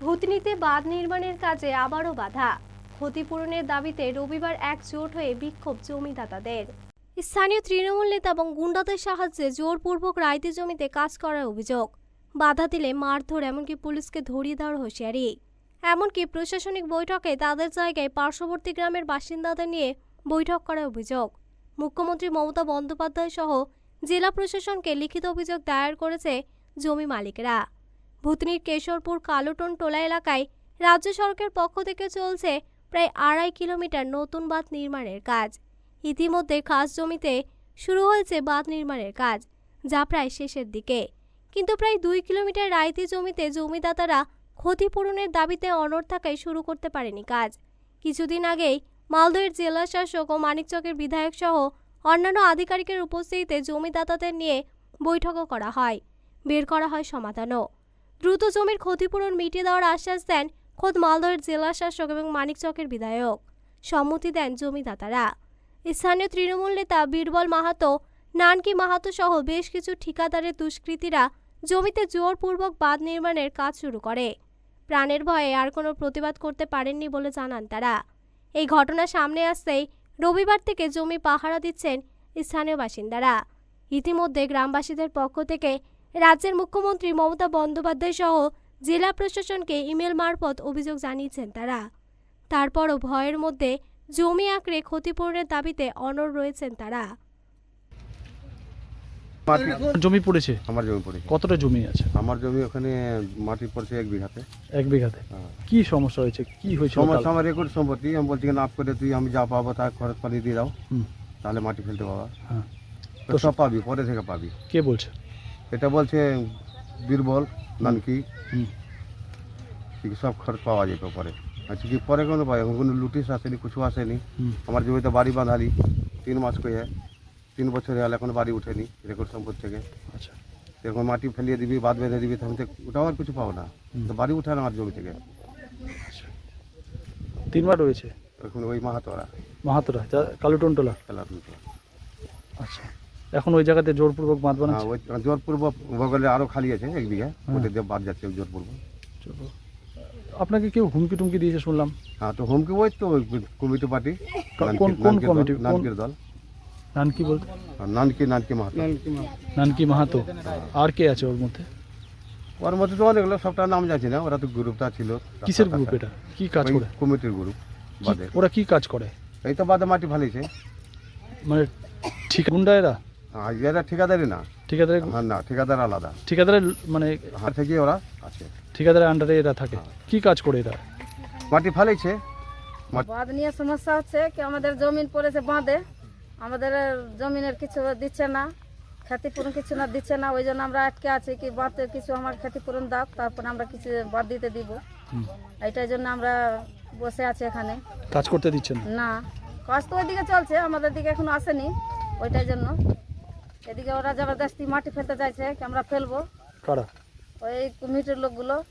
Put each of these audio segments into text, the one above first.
ভূতনিতে বাঁধ নির্মাণের কাজে আবারও বাধা। ক্ষতিপূরণের দাবিতে রবিবার এক জোট হয়ে বিক্ষোভ জমিদাতাদের। স্থানীয় তৃণমূল নেতা এবং গুন্ডাদের সাহায্যে জোরপূর্বক রাইতি জমিতে কাজ করার অভিযোগ। বাধা দিলে মারধর এমনকি পুলিশকে ধরিয়ে দেওয়ার হুঁশিয়ারি। এমনকি প্রশাসনিক বৈঠকে তাদের জায়গায় পার্শ্ববর্তী গ্রামের বাসিন্দাদের নিয়ে বৈঠক করার অভিযোগ। মুখ্যমন্ত্রী মমতা বন্দ্যোপাধ্যায় সহ জেলা প্রশাসনকে লিখিত অভিযোগ দায়ের করেছে জমি মালিকরা। ভূতনির কেশরপুর কালোটন টোলা এলাকায় রাজ্য সড়কের পক্ষ থেকে চলছে প্রায় আড়াই কিলোমিটার নতুন বাঁধ নির্মাণের কাজ। ইতিমধ্যে খাস জমিতে শুরু হয়েছে বাঁধ নির্মাণের কাজ, যা প্রায় শেষের দিকে। কিন্তু প্রায় দুই কিলোমিটার রাইতি জমিতে জমিদাতারা ক্ষতিপূরণের দাবিতে অনড় থাকায় শুরু করতে পারেনি কাজ। কিছুদিন আগেই মালদহের জেলা শাসক ও মানিকচকের বিধায়ক সহ অন্যান্য আধিকারিকের উপস্থিতিতে জমিদাতাদের নিয়ে বৈঠকও করা হয়। বের করা হয় সমাধানও। দ্রুত জমির ক্ষতিপূরণ মিটিয়ে দেওয়ার আশ্বাস দেন খোদ মালদহের জেলা শাসক এবং মানিকচকের বিধায়ক। সম্মতি দেন জমিদাতারা। স্থানীয় তৃণমূল নেতা বীরবল মাহাতো, নানকি মাহাতো সহ বেশ কিছু ঠিকাদারের দুষ্কৃতীরা জমিতে জোরপূর্বক বাঁধ নির্মাণের কাজ শুরু করে। প্রাণের ভয়ে আর কোনো প্রতিবাদ করতে পারেননি বলে জানান তারা। এই ঘটনা সামনে আসতেই রবিবার থেকে জমি পাহারা দিচ্ছেন স্থানীয় বাসিন্দারা। ইতিমধ্যে গ্রামবাসীদের পক্ষ থেকে রাজ্যের মুখ্যমন্ত্রী মমতা বন্দ্যোপাধ্যায় সহ জেলা প্রশাসনকে ইমেল মারফত অভিযোগ জানিয়েছেন তারা। তারপরও ভয়ের মধ্যে জমি আঁকড়ে ক্ষতিপূরণের দাবিতে অনড় রয়েছেন তারা। জমি পড়েছে? আমার জমি পড়েছে। কতটা জমি আছে? আমার জমি ওখানে মাটি পড়ছে এক বিঘাতে। এক বিঘাতে? হ্যাঁ। কি সমস্যা হয়েছে? কি হয়েছে সমস্যা আমার রেকর্ড সম্পত্তি আমি বলছি নাপ করে তুই আমি যা পাবো তা খরচ পানি দিয়ে দাও। তাহলে মাটি ফেলতে পাবা। হ্যাঁ। তো সব পাবি পরে থেকে পাবি। কে বলছে? এটা বলছে বীরবল নানকি। সব খরচ পাওয়া যেত পরে আচ্ছা কি পরে কোনো পাই এখন কোনো লুটিস আসেনি কিছু আসেনি। আমার জমিতে বাড়ি বাঁধালি তিন মাস করে তিন বছরে হলে এখন বাড়ি উঠেনি রেকর্ড সম্পত্তি থেকে। আচ্ছা। এরকম মাটি ফেলিয়ে দিবি বাদ বেঁধে দিবি তখন তো ওটাও আর কিছু পাবো না। তো বাড়ি উঠে না আমার জমি থেকে। তিনবার রয়েছে? এখন ওই মাহাতোরা মাহাতোরা কালুটনটোলা খেলার আচ্ছা। এখন ওই জায়গাতে জোরপূর্বক বাঁধ হ্যাঁ বানাচ্ছে? ওই জোরপূর্ব বগলে আরও খালি আছে এক বিঘা হ্যাঁ। ওটা দিয়ে বাদ যাচ্ছে জোরপূর্ব চলো। আপনাকে কেউ হুমকি টুমকি দিয়েছে শুনলাম। হ্যাঁ তো হুমকি ওই তো ওই কমিটি পার্টি কা- কোন- কোন কমিটি? নানকির দল। নানকি বলতে? আর নানকি নানকি মাহাতো। নানকি মাহাতো। আর কে আছে ওর মধ্যে? ওর মধ্যে তো অনেকগুলো সবটা নাম যাচ্ছে না ওরা তো গ্রুপটা ছিল। কিসের গ্রুপ এটা? কি কাজ করে? কমিটির গ্রুপ ওরা কি কাজ করে? এই তো বাদে মাটি ফালিয়েছে মানে ঠিক গুন্ডা এরা? আর এরা ঠিকাদারি না। ঠিকাদারের হ্যাঁ না ঠিকাদার আলাদা। ঠিকাদারের মানে হাত থেকে ওরা আছে। ঠিকাদারের আন্ডারে এরা থাকে। কি কাজ করে এরা? মাটি ফালিয়েছে বাঁধ নিয়ে সমস্যা হচ্ছে কি আমাদের জমিন পড়েছে বাঁধে। আমাদের জমিনের কিছু দিচ্ছে না ক্ষতিপূরণ কিছু না দিচ্ছে না। ওই জন্য আমরা আটকে আছি কি বাঁধে কিছু আমার ক্ষতিপূরণ দাও তারপর আমরা কিছু বাদ দিতে দিব। হুম। এইটার জন্য আমরা বসে আছি এখানে। কাজ করতে দিচ্ছেন না? না। কাজ তো ওইদিকে চলছে আমাদের দিকে এখনও আসেনি ওইটার জন্য। এদিকে ওরা জবরদস্তি মাটি ফেলতে চাইছে কি আমরা ফেলব। কারা? ওই কমিটির লোকগুলো।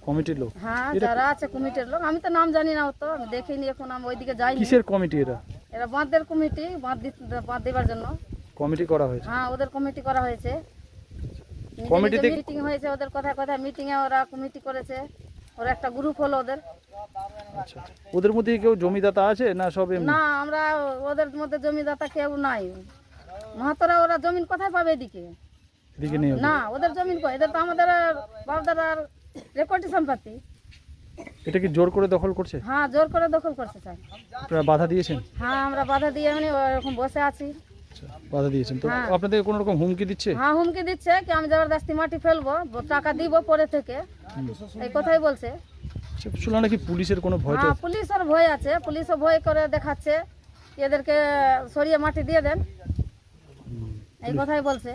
কমিটির লোক? হ্যাঁ যারা আছে কমিটির লোক। আমি তো নাম জানি না তো আমি দেখিনি এখন আমি ওইদিকে যাইনি। কিসের কমিটি এরা? এরা বাঁধের কমিটি বাঁধ দিতে বাঁধ দেওয়ার জন্য। কমিটি করা হয়েছে? হ্যাঁ ওদের কমিটি করা হয়েছে। কমিটিতে- মিটিং হয়েছে ওদের কথায় কথায় মিটিং এ ওরা কমিটি করেছে। ওরা একটা গ্রুপ হলো ওদের। আচ্ছা ওদের মধ্যে কেউ জমিদাতা আছে না সব না আমরা ওদের মধ্যে জমিদাতা কেউ নাই। মাহাতরা ওরা জমিন কোথায় পাবে এদিকে? এদিকে নেই না ওদের জমিন কই? এদের তো আমাদের বাপদাদার রেকর্ডি সম্পত্তি এটা কি জোর করে দখল করছে? হ্যাঁ জোর করে দখল করছে স্যার। আপনারা বাধা দিয়েছেন? হ্যাঁ আমরা বাধা দিয়ে এমনি ওরকম বসে আছি। আচ্ছা বাধা দিয়েছেন। তো হ্যাঁ। আপনাদের কোনো রকম হুমকি দিচ্ছে? হ্যাঁ হুমকি দিচ্ছে কি আমি জবরদস্তি মাটি ফেলব টাকা দিব পরে থেকে। এই কথাই বলছে। আচ্ছা, শুনলাম নাকি পুলিশের কোনো ভয় হ্যাঁ পুলিশের ভয় আছে পুলিশও ভয় করে দেখাচ্ছে। এদেরকে সরিয়ে মাটি দিয়ে দেন। এই কথাই বলছে।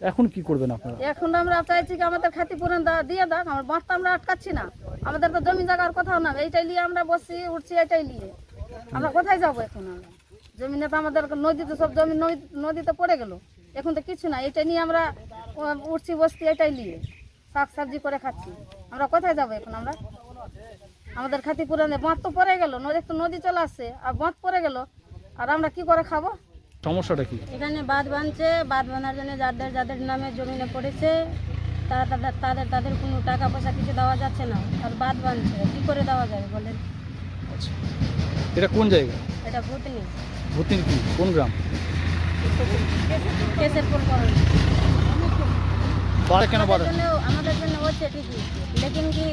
এখন কি করবেন আপনারা? এখন আমরা চাইছি কি আমাদের ক্ষতিপূরণ দা- দিয়ে দাও আমার বাঁধটা আমরা আটকাচ্ছি না। আমাদের তো জমি জায়গার কোথাও না এইটাই নিয়ে আমরা বসছি উঠছি এটাই নিয়ে। আমরা কোথায় যাব এখন আমরা? জমিনে তো আমাদের নদীতে সব জমি নদী- নদীতে পড়ে গেল। এখন তো কিছু না এটা নিয়ে আমরা উঠছি বসছি এটাই নিয়ে। শাক সবজি করে খাচ্ছি। আমরা কোথায় যাব এখন আমরা? আমাদের ক্ষতিপূরণে বাঁধ তো পড়ে গেল নদী তো নদী চলে আসছে আর বাঁধ পড়ে গেল আর আমরা কি করে খাব? সমস্যাটা কি? এখানে বাঁধ বাঁধছে বাঁধ বাঁধার জন্য যাদের যাদের নামে জমিনে পড়েছে তারা তাদের তাদের তাদের কোনো টাকা পয়সা কিছু দেওয়া যাচ্ছে না। আর বাদ বাঁধছে কী করে দেওয়া যাবে বলেন? আচ্ছা। এটা কোন জায়গা? এটা ভূতনি। ভূতির কি? কোন গ্রাম? কেসের পর। করেন কেন বাড়া আমাদের জন্য হচ্ছে ঠিকই। লেকিন কি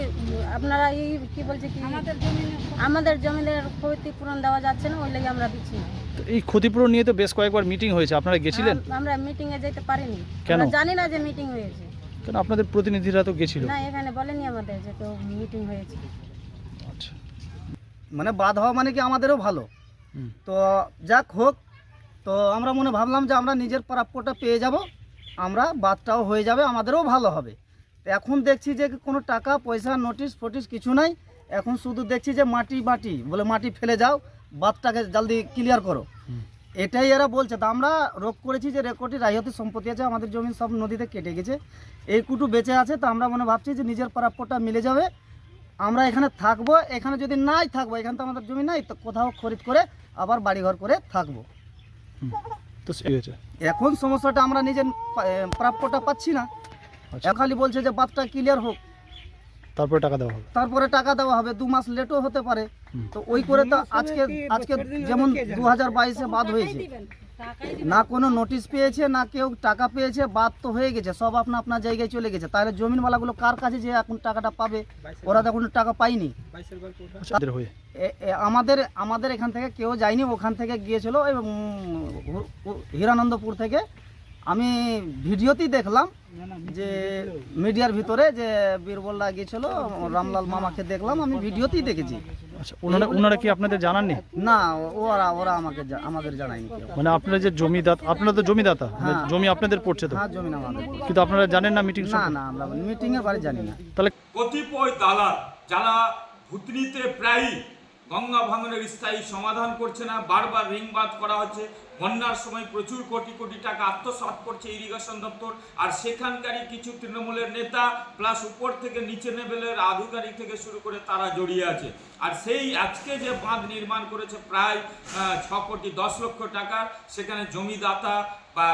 আপনারা এই কি বলছে কি? আমাদের জমি আমাদের জমিদের ক্ষতিপূরণ দেওয়া যাচ্ছে না ওই লেগে আমরা দিচ্ছি না। তো এই ক্ষতিপূরণ নিয়ে তো বেশ কয়েকবার মিটিং হয়েছে। আপনারা গেছিলেন? আমরা মিটিং এ যেতে পারিনি। কেন? জানি না যে মিটিং হয়েছে। কেন? আপনাদের প্রতিনিধিরা তো গেছিল। না এখানে বলেনি আমাদের যে কেউ মিটিং হয়েছে। আচ্ছা। মানে বাদ হওয়া মানে কি আমাদেরও ভালো? তো যাক হোক তো আমরা মনে ভাবলাম যে আমরা নিজের প্রাপ্যটা পেয়ে যাব আমরা বাদটাও হয়ে যাবে আমাদেরও ভালো হবে। তো এখন দেখছি যে কোনো টাকা পয়সা নোটিশ ফটিস কিছু নাই। এখন শুধু দেখছি যে মাটি মাটি বলে মাটি ফেলে যাও বাদটাকে জলদি ক্লিয়ার করো। এটাই এরা বলছে। তা আমরা রোগ করেছি যে রেকর্ডে রায়তি সম্পত্তি আছে আমাদের জমি সব নদীতে কেটে গেছে। এই কুটু বেঁচে আছে তো আমরা মনে ভাবছি যে নিজের প্রাপ্যটা মিলে যাবে। আমরা এখানে থাকব এখানে যদি নাই থাকব এখানে তো আমাদের জমি নাই তো কোথাও খরিদ করে আবার বাড়িঘর করে থাকব। তো এখন সমস্যাটা আমরা নিজের প্রাপ্যটা পাচ্ছি না। আচ্ছা। খালি বলছে যে বাদটা ক্লিয়ার হোক। তারপরে টাকা দেওয়া হবে। তারপরে টাকা দেওয়া হবে দু মাস লেটও হতে পারে। তো ওই করে তো আজকে আজকে যেমন দু হাজার বাইশে বাদ হয়েছে। না কোনো নোটিশ পেয়েছে না কেউ টাকা পেয়েছে বাদ তো হয়ে গেছে। সব আপনা আপনার জায়গায় চলে গেছে। তাহলে জমিনওয়ালাগুলো কার কাছে যে এখন টাকাটা পাবে? ওরা তো এখন টাকা পায়নি। আচ্ছা, হয়ে। আমাদের আমাদের এখান থেকে কেউ যায়নি ওখান থেকে গিয়েছিল হিরানন্দপুর থেকে আমি ভিডিওতেই দেখলাম যে মিডিয়ার ভিতরে যে বীরবল্লা গিয়েছিল রামলাল মামাকে দেখলাম আমি ভিডিওতেই দেখেছি। আচ্ছা ওনারা ওনারা কি আপনাদের জানাননি? না ওরা ওরা আমাকে জা- আমাদের জানায়নি কেউ। মানে আপনারা যে জমিদাতা আপনারা তো জমিদাতা মানে হ্যাঁ। জমি আপনাদের পড়ছে তো? হ্যাঁ জমিন আমাদের কিন্তু আপনারা জানেন না মিটিং না না আমরা মিটিংয়ে বাড়ি জানি না। তাহলে কতিপয় দালাল যারা ভূতনিতে প্রায়ই গঙ্গা ভাঙনের স্থায়ী সমাধান করছে না বারবার রিংবাদ করা হচ্ছে বন্যার সময় প্রচুর কোটি কোটি টাকা আত্মসাৎ করছে ইরিগেশন দপ্তর। আর সেখানকারই কিছু তৃণমূলের নেতা প্লাস উপর থেকে নিচে লেভেলের আধিকারিক থেকে শুরু করে তারা জড়িয়ে আছে। আর সেই আজকে যে বাঁধ নির্মাণ করেছে প্রায় ছ কোটি দশ লক্ষ টাকা, সেখানে জমিদাতা বা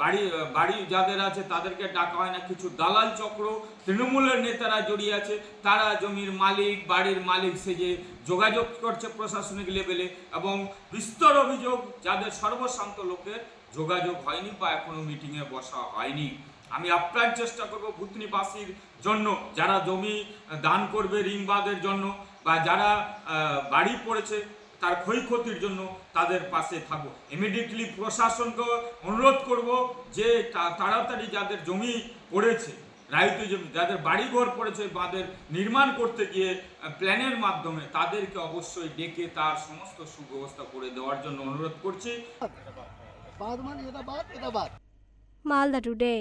বাড়ি বাড়ি যাদের আছে তাদেরকে ডাকা হয় না, কিছু দালাল চক্র, তৃণমূলের নেতারা জড়িয়ে আছে। তারা জমির মালিক, বাড়ির মালিক সেজে যোগাযোগ করছে প্রশাসনিক লেভেলে এবং বিস্তর অভিযোগ যাদের সর্বশান্ত লোকের যোগাযোগ হয়নি বা এখনও মিটিংয়ে বসা হয়নি। আমি আপ্রাণ চেষ্টা করব ভূতনিবাসীর জন্য, যারা জমি দান করবে ঋণবাদের জন্য বা যারা বাড়ি পড়েছে তার ক্ষয়ক্ষতির জন্য তাদের পাশে থাকব। ইমিডিয়েটলি প্রশাসনকে অনুরোধ করব যে তাড়াতাড়ি যাদের জমি পড়েছে রায়িত জমি যাদের বাড়িঘর পড়েছে বাঁধের নির্মাণ করতে গিয়ে প্ল্যানের মাধ্যমে তাদেরকে অবশ্যই ডেকে তার সমস্ত সুব্যবস্থা করে দেওয়ার জন্য অনুরোধ করছি। মালদা টুডে।